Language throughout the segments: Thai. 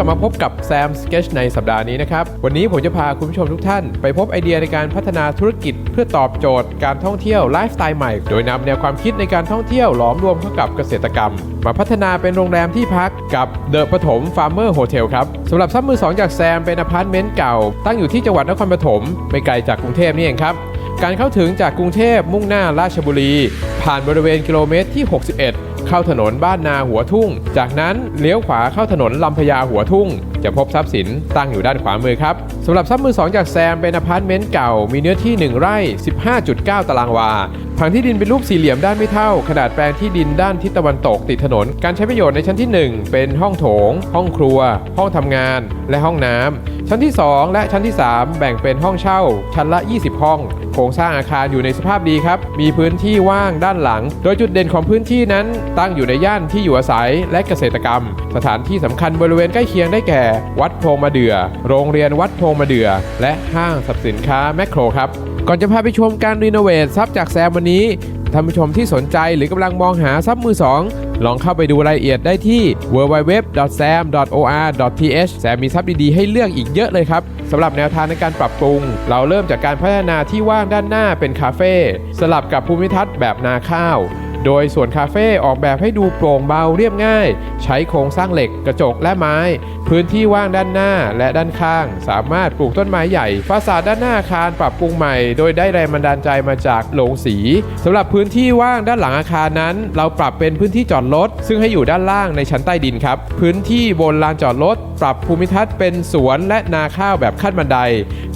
ลับมาพบกับแซมสเก t ในสัปดาห์นี้นะครับ วันนี้ผมจะพาคุณผู้ชมทุกท่าน ไปพบไอเดียในการพัฒนาธุรกิจ เพื่อตอบโจทย์การท่องเที่ยวไลฟ์สไตล์ใหม่ โดยนำแนวความคิดในการท่องเที่ยวหลอมรวมเข้ากับเกษตรกรรม มาพัฒนาเป็นโรงแรมที่พักกับเดอะปฐมฟาร์มเมอร์โฮเทลครับสำหรับซับมือสองจากแซมเป็นอพาร์ตเมนต์เก่า ตั้งอยู่ที่จังหวัดนครปฐมไม่ไกลจากกรุงเทพนี่เองครับการเข้าถึงจากกรุงเทพมุ่งหน้าราชบุรี ผ่านบริเวณกิโลเมตรที่ 61 เข้าถนนบ้านนาหัวทุ่ง จากนั้นเลี้ยวขวาเข้าถนนลำพญาหัวทุ่ง จะพบทรัพย์สินตั้งอยู่ด้านขวามือครับสำหรับทรัพย์มือ2จากแซมเป็นอพาร์ตเมนต์เก่า มีเนื้อที่ 1 ไร่ 15.9 ตารางวาผังที่ดินเป็นรูปสี่เหลี่ยมด้านไม่เท่า ขนาดแปลงที่ดินด้านทิศตะวันตกติดถนน การใช้ประโยชน์ในชั้นที่ 1 เป็นห้องโถง ห้องครัว ห้องทำงาน และห้องน้ำชั้นที่ 2 และชั้นที่ 3 แบ่งเป็นห้องเช่า ชั้นละ 20 ห้อง โครงสร้างอาคารอยู่ในสภาพดีครับ มีพื้นที่ว่างด้านหลัง โดยจุดเด่นของพื้นที่นั้น ตั้งอยู่ในย่านที่อยู่อาศัยและเกษตรกรรม สถานที่สำคัญบริเวณใกล้เคียงได้แก่ วัดโพงมาเดือ โรงเรียนวัดโพงมาเดือ และห้างสรรพสินค้าแมคโครครับ ก่อนจะพาไปชมการรีโนเวทซับจากแซมวันนี้ท่านผู้ชมที่สนใจหรือกำลังมองหาซับมือ2ลองเข้าไปดูรายละเอียดได้ที่ www.sam.or.th แซมมีซับดีๆให้เลือกอีกเยอะเลยครับ สำหรับแนวทางในการปรับปรุง เราเริ่มจากการพัฒนาที่ว่างด้านหน้าเป็นคาเฟ่สลับกับภูมิทัศน์แบบนาข้าว โดยส่วนคาเฟ่ออกแบบให้ดูโปร่งเบาเรียบง่าย ใช้โครงสร้างเหล็กกระจกและไม้ พื้นที่ว่างด้านหน้าและด้านข้าง สามารถปลูกต้นไม้ใหญ่ฟาสาดด้านหน้าอาคารปรับปรุงใหม่ โดยได้แรงบันดาลใจมาจากโรงสีสำหรับพื้นที่ว่างด้านหลังอาคารนั้น เราปรับเป็นพื้นที่จอดรถซึ่งให้อยู่ด้านล่างในชั้นใต้ดินครับ พื้นที่บนลานจอดรถปรับภูมิทัศน์เป็นสวนและนาข้าวแบบขั้นบันได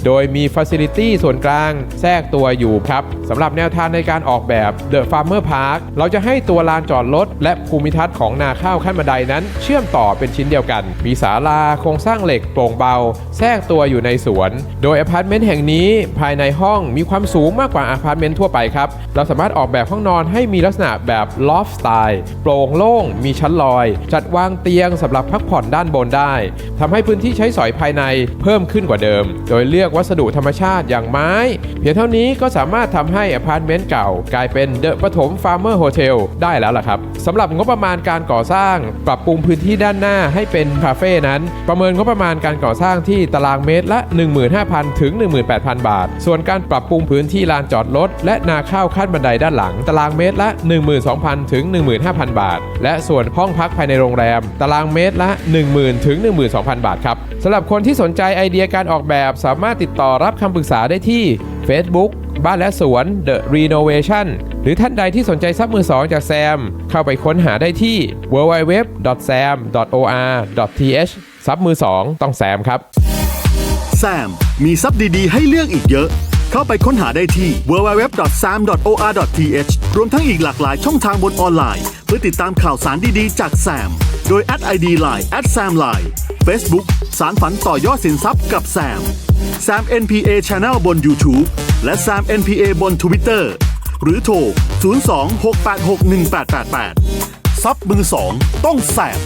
โดยมีฟ a ซิลิตี้ส่วนกลาง แทรกตัวอยู่ครับสำหรับแนวทางในการออกแบบ The Farmer Park เราจะให้ตัวลานจอดรถและภูมิทัศน์ของนาข้าวขั้นบันไดนั้น เชื่อมต่อเป็นชิ้นเดียวกัน มีศาลาโครงสร้างเหล็กโปร่งเบา แทรกตัวอยู่ในสวน โดยอพาร์ตเมนต์แห่งนี้ภายในห้องมีความสูงมากกว่าอพาร์ตเมนต์ทั่วไปครับ เราสามารถออกแบบห้องนอนให้มีลักษณะแบบลอฟสไตล์โปร่งโล่ง มีชั้นลอย จัดวางเตียงสำหรับพักผ่อนด้านบนได้ทำให้พื้นที่ใช้สอยภายในเพิ่มขึ้นกว่าเดิม โดยเลือกวัสดุธรรมชาติอย่างไม้ เพียงเท่านี้ก็สามารถทำให้อพาร์ตเมนต์เก่ากลายเป็นเดอะปฐมฟาร์มเมอร์โฮเทลได้แล้วล่ะครับสำหรับงบประมาณการก่อสร้าง ปรับปรุงพื้นที่ด้านหน้าให้เป็นคาเฟ่นั้น ประเมินงบประมาณการก่อสร้างที่ตารางเมตรละ 15,000 ถึง 18,000 บาท ส่วนการปรับปรุงพื้นที่ลานจอดรถและนาข้าวขั้นบันไดด้านหลัง ตารางเมตรละ 12,000 ถึง 15,000 บาท และส่วนห้องพักภายในโรงแรม ตารางเมตรละ 10,000 ถึง 12,000บาทครับสำหรับคนที่สนใจไอเดียการออกแบบสามารถติดต่อรับคำปรึกษาได้ที่ Facebook บ้านและสวน The Renovation หรือท่านใดที่สนใจซับมือสองจากแซม เข้าไปค้นหาได้ที่ www.sam.or.th ซับมือสองต้องแซมครับ แซม มีซับดี ๆ ให้เลือกอีกเยอะ เข้าไปค้นหาได้ที่ www.sam.or.th รวมทั้งอีกหลากหลายช่องทางบนออนไลน์ เพื่อติดตามข่าวสารดี ๆ จากแซม โดยแอด ID Line @samline Facebook สารฝันต่อยอดสินทรัพย์กับแซมแซม NPA Channel บน YouTube และแซม NPA บน Twitter หรือโทร 02-686-1888 ซับมือสองต้องแซม